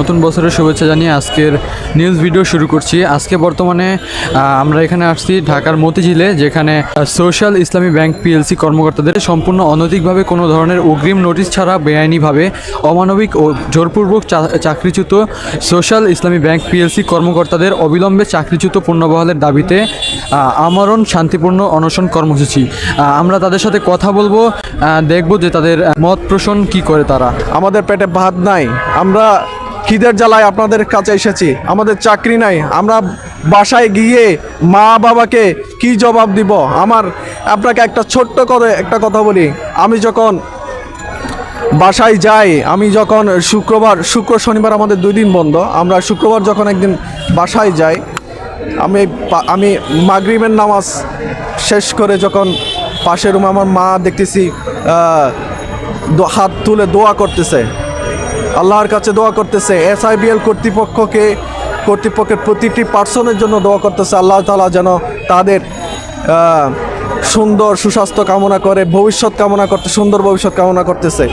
নতুন বছরের শুভেচ্ছা জানিয়ে আজকের নিউজ ভিডিও শুরু করছি। আজকে বর্তমানে আমরা এখানে আসছি ঢাকার মতিঝিলে, যেখানে সোশ্যাল ইসলামী ব্যাংক পিএলসি কর্মকর্তাদের সম্পূর্ণ অনৈতিকভাবে কোনো ধরনের অগ্রিম নোটিশ ছাড়া বেআইনিভাবে অমানবিক ও জোরপূর্বক চাকরিচ্যুত সোশ্যাল ইসলামী ব্যাংক পিএলসি কর্মকর্তাদের অবিলম্বে চাকরিচ্যুত পূর্ণবহালের দাবিতে আমরণ শান্তিপূর্ণ অনশন কর্মসূচি। আমরা তাদের সাথে কথা বলব দেখব যে তাদের মত পোষণ কি করে তারা। আমাদের পেটে ভাত নাই। আমরা খিদের জ্বালায় আপনাদের কাছে এসেছি। আমাদের চাকরি নাই। আমরা বাসায় গিয়ে মা বাবাকে কি জবাব দিব? আমার আপনাকে একটা ছোট্ট করে একটা কথা বলি। আমি যখন বাসায় যাই, আমি যখন শুক্রবার, শুক্র শনিবার আমাদের দুই দিন বন্ধ। আমরা শুক্রবার যখন একদিন বাসায় যাই, আমি আমি মাগরিবের নামাজ শেষ করে যখন পাশের রুমে আমার মা দেখতেছি হাত তুলে দোয়া করতেছে। আল্লাহর কাছে দোয়া করতেছে এসআইবিএল কর্তৃপক্ষকে, কর্তৃপক্ষের প্রতিটি পার্সনের জন্য দোয়া করতেছে, আল্লাহ তালা যেন তাদের সুন্দর সুস্বাস্থ্য কামনা করে, ভবিষ্যৎ কামনা করতে, সুন্দর ভবিষ্যৎ কামনা করতেছে।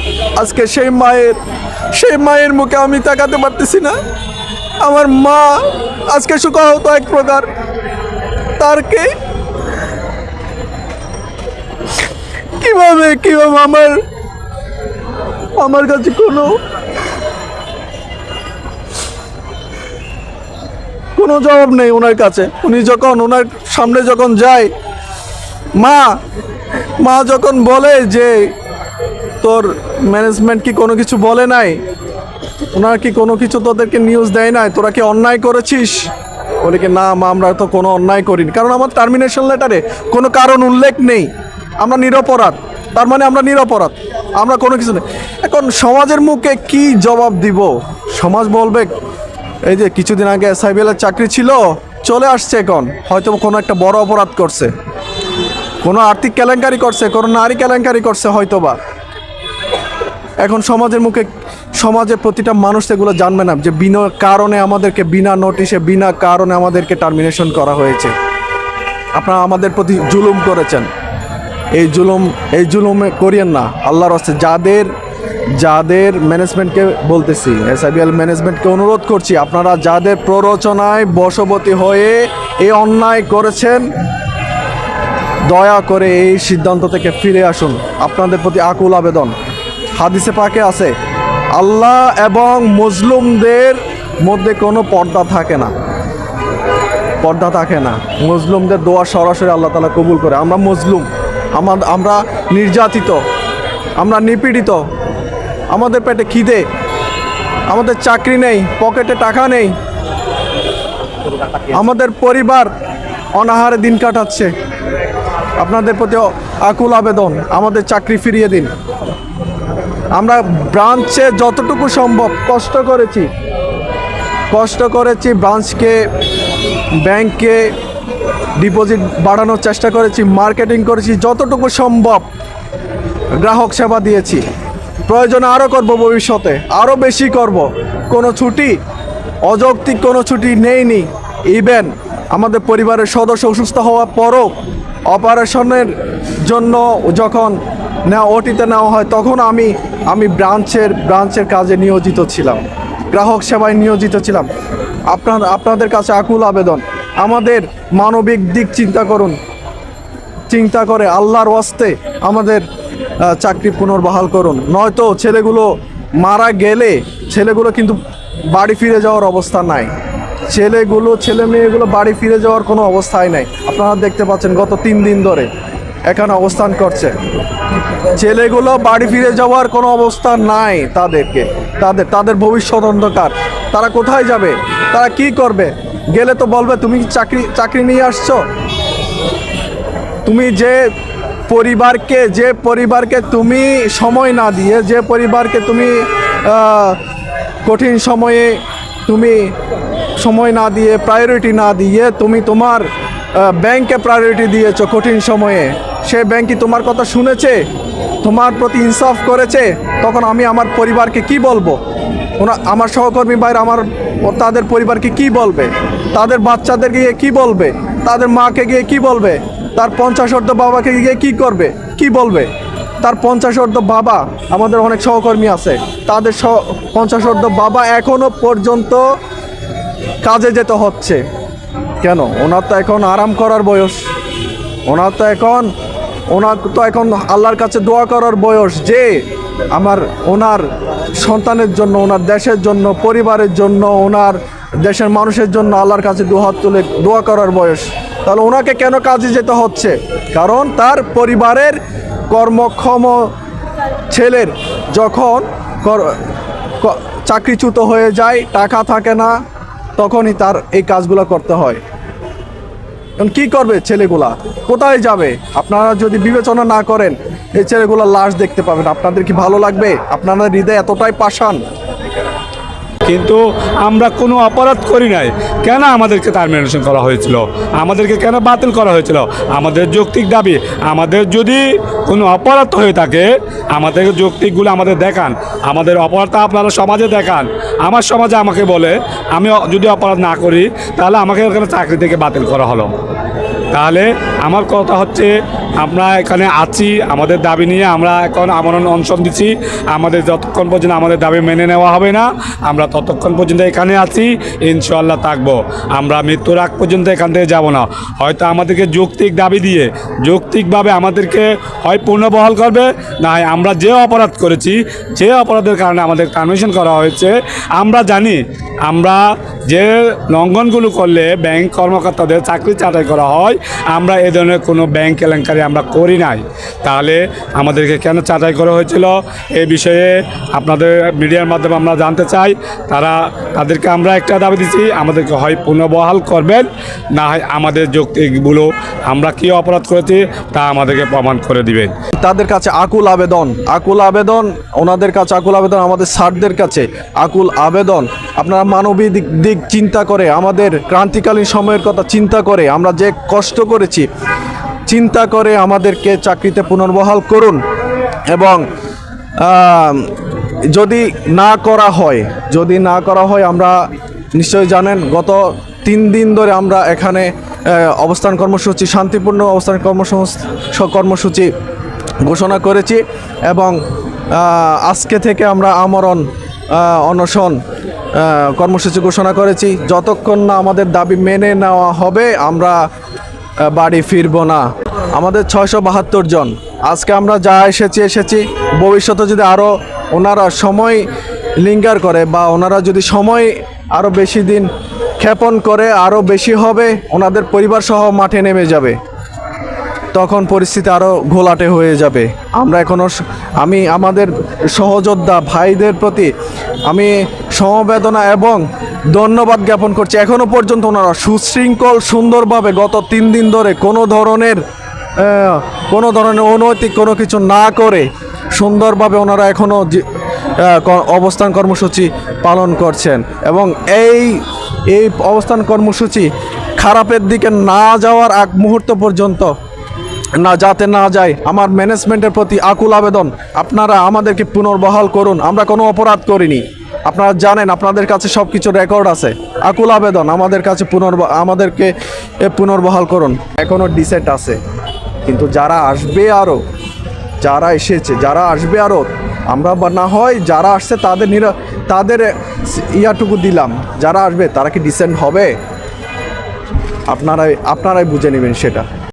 আজকে সেই মায়ের সেই মায়ের মুখে আমি তাকাতে পারতেছি না। আমার মা আজকে সুখাহত এক প্রকার। তারকে কীভাবে কীভাবে আমার আমার কাছে কোনো কোনো জবাব নেই ওনার কাছে। উনি যখন ওনার সামনে যখন যায়, মা মা যখন বলে যে, তোর ম্যানেজমেন্ট কি কোনো কিছু বলে নাই? ওনার কি কোনো কিছু তোদেরকে নিউজ দেয় নাই? তোরা কি অন্যায় করেছিস? বলে কি, না মা, আমরা তো কোনো অন্যায় করিনি। কারণ আমার টার্মিনেশন লেটারে কোনো কারণ উল্লেখ নেই। আমরা নিরপরাধ। তার মানে আমরা নিরপরাধ। আমরা কোনো কিছু নেই। এখন সমাজের মুখে কি জবাব দিব? সমাজ বলবে এই যে কিছুদিন আগে এসআইবিএল এর চাকরি ছিল, চলে আসছে এখন। হয়তো কোনো একটা বড় অপরাধ করছে। কোনো আর্থিক কেলেঙ্কারি করছে, কোনো নারী কেলেঙ্কারি করছে হয়তো বা এখন সমাজের মুখে, সমাজের প্রতিটা মানুষ এগুলো জানবে না যে বিনা কারণে আমাদেরকে, বিনা নোটিশে, বিনা কারণে আমাদেরকে টার্মিনেশন করা হয়েছে। আপনারা আমাদের প্রতি জুলুম করেছেন। এই জুলুম, এই জুলুমে করিয়েন না। আল্লাহর হস্তে যাদের যাদের ম্যানেজমেন্টকে বলতেছি এসআইবিএল ম্যানেজমেন্টকে অনুরোধ করছি, আপনারা যাদের প্ররোচনায় বশবতী হয়ে এই অন্যায় করেছেন, দয়া করে এই সিদ্ধান্ত থেকে ফিরে আসুন। আপনাদের প্রতি আকুল আবেদন। হাদিসে পাকে আছে, আল্লাহ এবং মজলুমদের মধ্যে কোনো পর্দা থাকে না। পর্দা থাকে না। মজলুমদের দোয়া সরাসরি আল্লাহ তালা কবুল করে। আমরা মজলুম আমার, আমরা নির্যাতিত, আমরা নিপীড়িত আমাদের পেটে খিদে, আমাদের চাকরি নেই, পকেটে টাকা নেই। আমাদের পরিবার অনাহারে দিন কাটাচ্ছে। আপনাদের প্রতি আকুল আবেদন, আমাদের চাকরি ফিরিয়ে দিন। আমরা ব্রাঞ্চে যতটুকু সম্ভব কষ্ট করেছি কষ্ট করেছি ব্রাঞ্চকে ব্যাংকে ডিপোজিট বাড়ানোর চেষ্টা করেছি, মার্কেটিং করেছি, যতটুকু সম্ভব গ্রাহক সেবা দিয়েছি। প্রয়োজনে আরও করব ভবিষ্যতে আরও বেশি করব। কোনো ছুটি, অযৌক্তিক কোনো ছুটি নেইনি। ইভেন আমাদের পরিবারের সদস্য অসুস্থ হওয়ার পরও অপারেশনের জন্য যখন নেওয়া ওটিতে নেওয়া হয়, তখন আমি আমি ব্রাঞ্চের ব্রাঞ্চের কাজে নিয়োজিত ছিলাম। গ্রাহক সেবায় নিয়োজিত ছিলাম। আপনার, আপনাদের কাছে আকুল আবেদন। আমাদের মানবিক দিক চিন্তা করুন। চিন্তা করে আল্লাহর ওয়াস্তে আমাদের চাকরি পুনর্বহাল করুন। নয়তো ছেলেগুলো মারা গেলে ছেলেগুলো কিন্তু বাড়ি ফিরে যাওয়ার অবস্থা নাই। ছেলেগুলো, ছেলে মেয়েগুলো বাড়ি ফিরে যাওয়ার কোনো অবস্থাই নাই। আপনারা দেখতে পাচ্ছেন গত তিন দিন ধরে এখানে অবস্থান করছে। ছেলেগুলো বাড়ি ফিরে যাওয়ার কোনো অবস্থা নাই তাদেরকে। তাদের তাদের ভবিষ্যৎ অন্ধকার। তারা কোথায় যাবে? তারা কি করবে? গেলে তো বলবে, তুমি চাকরি চাকরি নিয়ে আসছো? তুমি যে পরিবারকে, যে পরিবারকে তুমি সময় না দিয়ে, যে পরিবারকে তুমি কঠিন সময়ে তুমি সময় না দিয়ে প্রায়োরিটি না দিয়ে তুমি তোমার ব্যাংকে প্রায়োরিটি দিয়েছ কঠিন সময়ে, সে ব্যাংক কি তোমার কথা শুনেছে? তোমার প্রতি ইনসাফ করেছে? তখন আমি আমার পরিবারকে কি বলব? ওনা, আমার সহকর্মী ভাইরা আমার, তাদের পরিবারকে কি বলবে? তাদের বাচ্চাদের গিয়ে কি বলবে? তাদের মাকে গিয়ে কি বলবে? তার পঞ্চাশ অর্ধ বাবাকে গিয়ে কি করবে? কি বলবে? তার পঞ্চাশ অর্ধ বাবা আমাদের অনেক সহকর্মী আছে। তাদের পঞ্চাশ অর্ধ বাবা এখনও পর্যন্ত কাজে যেতে হচ্ছে। কেন? ওনার তো এখন আরাম করার বয়স। ওনার তো এখন ওনার তো এখন আল্লাহর কাছে দোয়া করার বয়স যে আমার ওনার সন্তানের জন্য, ওনার দেশের জন্য, পরিবারের জন্য, ওনার দেশের মানুষের জন্য আল্লাহর কাছে দুহাত তুলে দোয়া করার বয়স। তাহলে ওনাকে কেন কাজে যেতে হচ্ছে? কারণ তার পরিবারের কর্মক্ষম ছেলের যখন কর- চাকরিচ্যুত হয়ে যায়, টাকা থাকে না, তখনই তার এই কাজগুলো করতে হয়। এখন কি করবে ছেলেগুলা? কোথায় যাবে? আপনারা যদি বিবেচনা না করেন, এই ছেলেগুলা লাশ দেখতে পাবেন। আপনাদের কি ভালো লাগবে? আপনারা হৃদয় এতটাই পাষাণ। কিন্তু আমরা কোনো অপরাধ করি নাই। কেন আমাদেরকে টার্মিনেশন করা হয়েছিল? আমাদেরকে কেন বাতিল করা হয়েছিল? আমাদের যৌক্তিক দাবি, আমাদের যদি কোনো অপরাধ হয়ে থাকে, আমাদের যৌক্তিকগুলো আমাদের দেখান। আমাদের অপরাধটা আপনারা সমাজে দেখান। আমার সমাজে আমাকে বলে, আমি যদি অপরাধ না করি, তাহলে আমাকে ওখানে চাকরি থেকে বাতিল করা হলো। তাহলে আমার কথা হচ্ছে, আমরা এখানে আছি, আমাদের দাবি নিয়ে আমরা এখন আমরণ অনশন দিচ্ছি। আমাদের যতক্ষণ পর্যন্ত আমাদের দাবি মেনে নেওয়া হবে না, আমরা ততক্ষণ পর্যন্ত এখানে আছি ইনশাল্লাহ থাকব। আমরা মৃত্যুর আগ পর্যন্ত এখান থেকে যাব না। হয়তো আমাদেরকে যৌক্তিক দাবি দিয়ে, যৌক্তিকভাবে আমাদেরকে হয় পুনর্বহাল করবে, না আমরা যে অপরাধ করেছি, যে অপরাধের কারণে আমাদের কনভেনশন করা হয়েছে, আমরা জানি, আমরা যে লঙ্ঘনগুলো করলে ব্যাংক কর্মকর্তাদের চাকরি চাটাই করা হয় আমরা এ ধরনের কোনো ব্যাংক কেলেঙ্কারি আমরা করি নাই। তাহলে আমাদেরকে কেন চাটাই করা হয়েছিল? এ বিষয়ে আপনাদের মিডিয়ার মাধ্যমে আমরা জানতে চাই। তারা, তাদেরকে আমরা একটা দাবি দিচ্ছি আমাদেরকে হয় পুনর্বহাল করবেন, না হয় আমাদের যৌক্তিকগুলো আমরা কী অপরাধ করেছি তা আমাদেরকে প্রমাণ করে দিবেন। তাদের কাছে আকুল আবেদন আকুল আবেদন, ওনাদের কাছে আকুল আবেদন, আমাদের স্যারদের কাছে আকুল আবেদন। আপনারা মানবিক দিক দিক চিন্তা করে, আমাদের ক্রান্তিকালীন সময়ের কথা চিন্তা করে, আমরা যে কষ্ট করেছি। চিন্তা করে আমাদেরকে চাকরিতে পুনর্বহাল করুন এবং যদি না করা হয়, যদি না করা হয় আমরা নিশ্চয়ই জানেন গত তিন দিন ধরে আমরা এখানে অবস্থান কর্মসূচি, শান্তিপূর্ণ অবস্থান কর্মসূচি ঘোষণা করেছি এবং আজকে থেকে আমরা আমরণ অনশন কর্মসূচি ঘোষণা করেছি। যতক্ষণ না আমাদের দাবি মেনে নেওয়া হবে, আমরা বাড়ি ফিরব না। আমাদের ছয়শো বাহাত্তর জন। আজকে আমরা যা এসেছি এসেছি। ভবিষ্যতে যদি আরও ওনারা সময় লিঙ্গার করে বা ওনারা যদি সময় আরও বেশি দিন ক্ষেপণ করে আরও বেশি হবে, ওনাদের পরিবার সহ মাঠে নেমে যাবে। তখন পরিস্থিতি আরও ঘোলাটে হয়ে যাবে। আমরা এখনও আমি আমাদের সহযোদ্ধা ভাইদের প্রতি আমি সমবেদনা এবং ধন্যবাদ জ্ঞাপন করছি। এখনও পর্যন্ত ওনারা সুশৃঙ্খল, সুন্দরভাবে গত তিন দিন ধরে কোনো ধরনের কোনো ধরনের অনৈতিক কোনো কিছু না করে সুন্দরভাবে ওনারা এখনও অবস্থান কর্মসূচি পালন করছেন। এবং এই এই অবস্থান কর্মসূচি খারাপের দিকে না যাওয়ার আগ মুহূর্ত পর্যন্ত না যাতে না যায়, আমার ম্যানেজমেন্টের প্রতি আকুল আবেদন। আপনারা আমাদেরকে পুনর্বহাল করুন, আমরা কোনো অপরাধ করিনি। আপনারা জানেন, আপনাদের কাছে সব কিছু রেকর্ড আছে। আকুল আবেদন, আমাদের কাছে পুনর্ব, আমাদেরকে পুনর্বহাল করুন। এখনও ডিসেন্ট আছে। কিন্তু যারা আসবে আরও যারা এসেছে, যারা আসবে আরও আমরা না হয় যারা আসছে তাদের নিরা, তাদের ইয়াটুকু দিলাম। যারা আসবে তারা কি ডিসেন্ট হবে? আপনারাই আপনারাই বুঝে নেবেন সেটা।